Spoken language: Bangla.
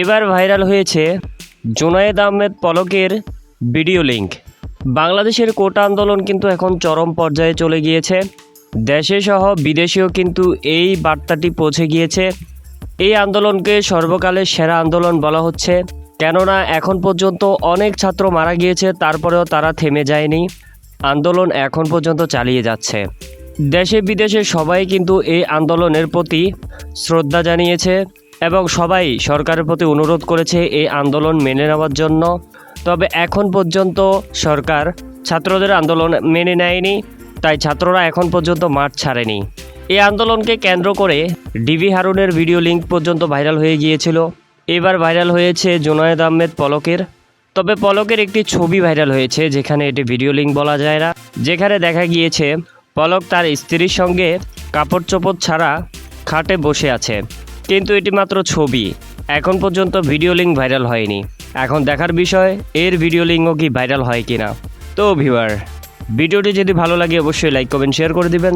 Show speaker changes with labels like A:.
A: এবার ভাইরাল হয়েছে জোনায়েদ আহমেদ পলকের ভিডিও লিঙ্ক বাংলাদেশের কোটা আন্দোলন কিন্তু এখন চরম পর্যায়ে চলে গিয়েছে। দেশে সহ বিদেশেও কিন্তু এই বার্তাটি পৌঁছে গিয়েছে। এই আন্দোলনকে সর্বকালের সেরা আন্দোলন বলা হচ্ছে। কেননা এখন পর্যন্ত অনেক ছাত্র মারা গিয়েছে, তারপরেও তারা থেমে যায়নি। আন্দোলন এখন পর্যন্ত চালিয়ে যাচ্ছে। দেশে বিদেশে সবাই কিন্তু এই আন্দোলনের প্রতি শ্রদ্ধা জানিয়েছে। এবং সবাই সরকারের প্রতি অনুরোধ করেছে এই আন্দোলন মেনে নেওয়ার জন্য। তবে এখন পর্যন্ত সরকার ছাত্রদের আন্দোলন মেনে নেয়নি, তাই ছাত্ররা এখন পর্যন্ত মাঠ ছাড়েনি। এই আন্দোলনকে কেন্দ্র করে ডিবি হারুনের ভিডিও লিঙ্ক পর্যন্ত ভাইরাল হয়ে গিয়েছিল। এবার ভাইরাল হয়েছে জোনায়েদ আহমেদ পলকের। তবে পলকের একটি ছবি ভাইরাল হয়েছে, যেখানে এটি ভিডিও লিঙ্ক বলা যায় না। যেখানে দেখা গিয়েছে, পলক তার স্ত্রীর সঙ্গে কাপড় চোপড় ছাড়া খাটে বসে আছে। কিন্তু এটি মাত্র ছবি। এখন পর্যন্ত ভিডিও লিঙ্ক ভাইরাল হয়নি। এখন দেখার বিষয়, এর ভিডিও লিঙ্কও কি ভাইরাল হয় কিনা? তো ভিউয়ার, ভিডিওটি যদি ভালো লাগে অবশ্যই লাইক, কমেন্ট, শেয়ার করে দিবেন।